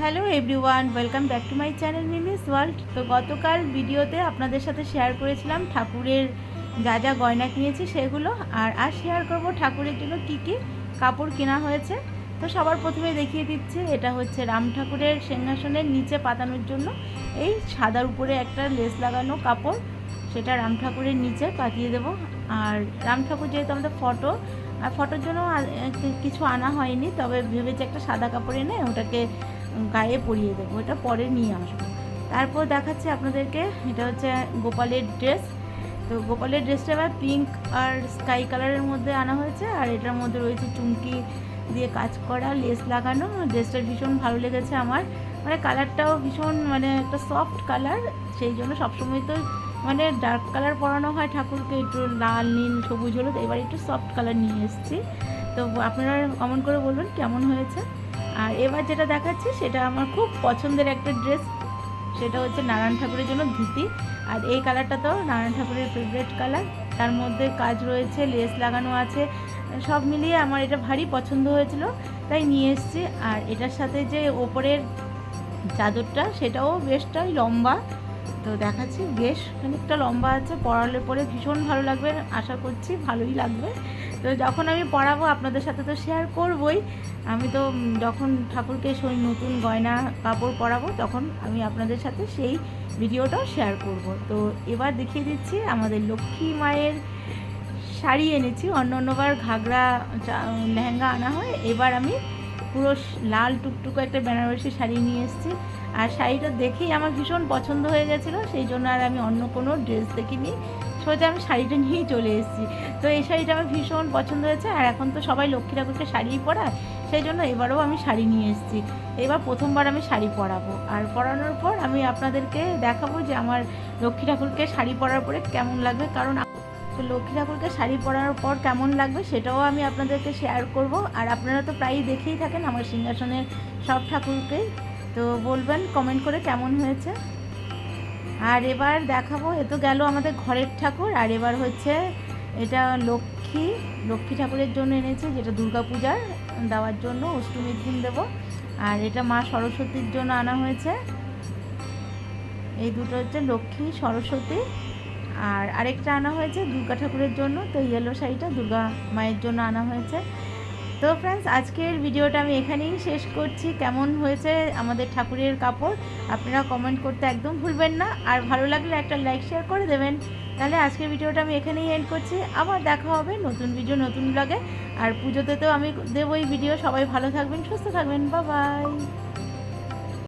Hello everyone, welcome back to my channel Mimi's world. তো গতকাল ভিডিওতে আপনাদের সাথে শেয়ার করেছিলাম ঠাকুরের যা যা গয়না কিনেছি সেগুলো। আর আজ শেয়ার করব ঠাকুরের জন্য কী কী কাপড় কেনা হয়েছে। তো সবার প্রথমে দেখিয়ে দিচ্ছে, এটা হচ্ছে রাম ঠাকুরের সিংহাসনের নিচে পাতানোর জন্য। এই সাদার উপরে একটা লেস লাগানো কাপড়, সেটা রাম ঠাকুরের নিচে পাতিয়ে দেব। আর রাম ঠাকুর যেহেতু আমাদের ফটো, আর ফটোর জন্য কিছু আনা হয়নি, তবে ভেবেছি একটা সাদা কাপড় এনে ওটাকে গায়ে পরিয়ে দেবো। এটা পরে নিয়ে আসব। তারপর দেখাচ্ছি আপনাদেরকে, এটা হচ্ছে গোপালের ড্রেস তো গোপালের ড্রেসটা এবার পিঙ্ক আর স্কাই কালারের মধ্যে আনা হয়েছে, আর এটার মধ্যে রয়েছে চুমকি দিয়ে কাজ করা লেস লাগানো। ড্রেসটা ভীষণ ভালো লেগেছে আমার। মানে কালারটাও ভীষণ মানে একটা সফট কালার সেই জন্য সবসময় তো মানে ডার্ক কালার পরানো হয় ঠাকুরকে, একটু লাল, নীল, সবুজ, হলুদ, এবার একটু সফট কালার নিয়ে এসেছি। তো আপনারা কমেন্ট করে বলবেন? কেমন হয়েছে? আর এবার যেটা দেখাচ্ছি, সেটা আমার খুব পছন্দের একটা ড্রেস সেটা হচ্ছে নারায়ণ ঠাকুরের জন্য ধুতি। আর এই কালারটা তো নারায়ণ ঠাকুরের ফেভারেট কালার তার মধ্যে কাজ রয়েছে লেস লাগানো আছে, সব মিলিয়ে আমার এটা ভারী পছন্দ হয়েছিল, তাই নিয়ে এসেছি। আর এটার সাথে যে ওপরের চাদরটা, সেটাও বেশটাই লম্বা। তো দেখাচ্ছি, বেশ খানিকটা লম্বা আছে, পরালে পরে ভীষণ ভালো লাগবে, আশা করছি ভালোই লাগবে। তো যখন আমি পরাবো আপনাদের সাথে তো শেয়ার করবই। আমি তো যখন ঠাকুরকে সেই নতুন গয়না, কাপড় পরাবো, তখন আমি আপনাদের সাথে সেই ভিডিওটাও শেয়ার করব। তো এবার দেখিয়ে দিচ্ছি, আমাদের লক্ষ্মী মায়ের শাড়ি এনেছি। অন্য অন্যবার ঘাগরা লেহেঙ্গা আনা হয়। এবার আমি পুরো লাল টুকটুকু একটা বেনারসি শাড়ি নিয়ে এসেছি। আর শাড়িটা দেখেই আমার ভীষণ পছন্দ হয়ে গেছিল। সেই জন্য আর আমি অন্য কোনো ড্রেস দেখিনি। সোজা আমি শাড়িটা নিয়েই চলে এসেছি। তো এই শাড়িটা আমার ভীষণ পছন্দ হয়েছে, আর এখন তো সবাই লক্ষ্মী ঠাকুরকে শাড়িই পরায়, সেই জন্য এবারেও আমি শাড়ি নিয়ে এসেছি। এবার প্রথমবার আমি শাড়ি পরাবো, আর পরানোর পর আমি আপনাদেরকে দেখাবো যে আমার লক্ষ্মী ঠাকুরকে শাড়ি পরার পরে কেমন লাগবে, কারণ তো লক্ষ্মী ঠাকুরকে শাড়ি পরার পর কেমন লাগবে সেটাও আমি আপনাদেরকে শেয়ার করব। আর আপনারা তো প্রায়ই দেখেই থাকেন আমার সিংহাসনের সব ঠাকুরকেই তো বলবেন কমেন্ট করে কেমন হয়েছে? আর এবার দেখাবো, এ তো গেল আমাদের ঘরের ঠাকুর, আর এবার হচ্ছে এটা লক্ষ্মী লক্ষ্মী ঠাকুরের জন্য এনেছে, যেটা দুর্গা পূজার দেওয়ার জন্য, অষ্টমীর দিন দেবো। আর এটা মা সরস্বতীর জন্য আনা হয়েছে। এই দুটো হচ্ছে লক্ষ্মী, সরস্বতী, আর আরেকটা আনা হয়েছে দুর্গা ঠাকুরের জন্য, তো ইয়েলো শাড়িটা দুর্গা মায়ের জন্য আনা হয়েছে। তো ফ্রেন্ডস আজকের ভিডিওটা আমি এখানেই শেষ করছি। কেমন হয়েছে আমাদের ঠাকুরের কাপড়? আপনারা কমেন্ট করতে একদম ভুলবেন না। আর ভালো লাগলে একটা লাইক শেয়ার করে দেবেন। তাহলে আজকের ভিডিওটা আমি এখানেই এন্ড করছি। আবার দেখা হবে নতুন ভিডিও নতুন ব্লগে আর পুজোতে তো আমি দেবো এই ভিডিও সবাই ভালো থাকবেন, সুস্থ থাকবেন। বা বাই